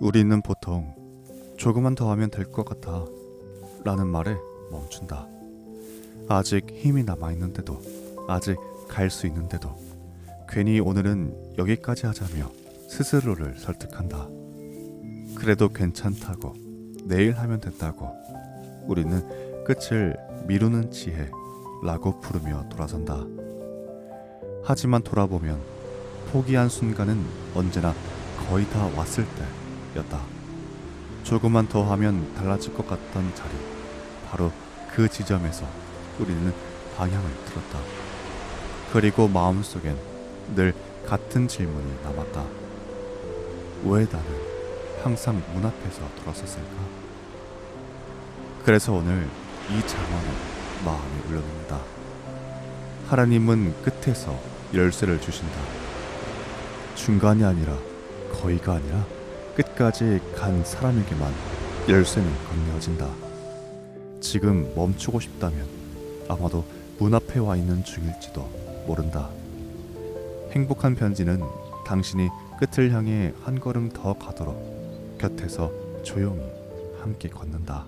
우리는 보통 조금만 더 하면 될 것 같아 라는 말에 멈춘다. 아직 힘이 남아 있는데도 아직 갈 수 있는데도 괜히 오늘은 여기까지 하자며 스스로를 설득한다. 그래도 괜찮다고 내일 하면 된다고 우리는 끝을 미루는 지혜 라고 부르며 돌아선다. 하지만 돌아보면 포기한 순간은 언제나 거의 다 왔을 때 였다. 조금만 더 하면 달라질 것 같던 자리. 바로 그 지점에서 우리는 방향을 틀었다. 그리고 마음속엔 늘 같은 질문이 남았다. 왜 나는 항상 문 앞에서 돌아섰을까? 그래서 오늘 이 장화는 마음에 올려놓는다. 하나님은 끝에서 열쇠를 주신다. 중간이 아니라 거의가 아니라 끝까지 간 사람에게만 열쇠는 건네어진다. 지금 멈추고 싶다면 아마도 문 앞에 와 있는 중일지도 모른다. 행복한 편지는 당신이 끝을 향해 한 걸음 더 가도록 곁에서 조용히 함께 걷는다.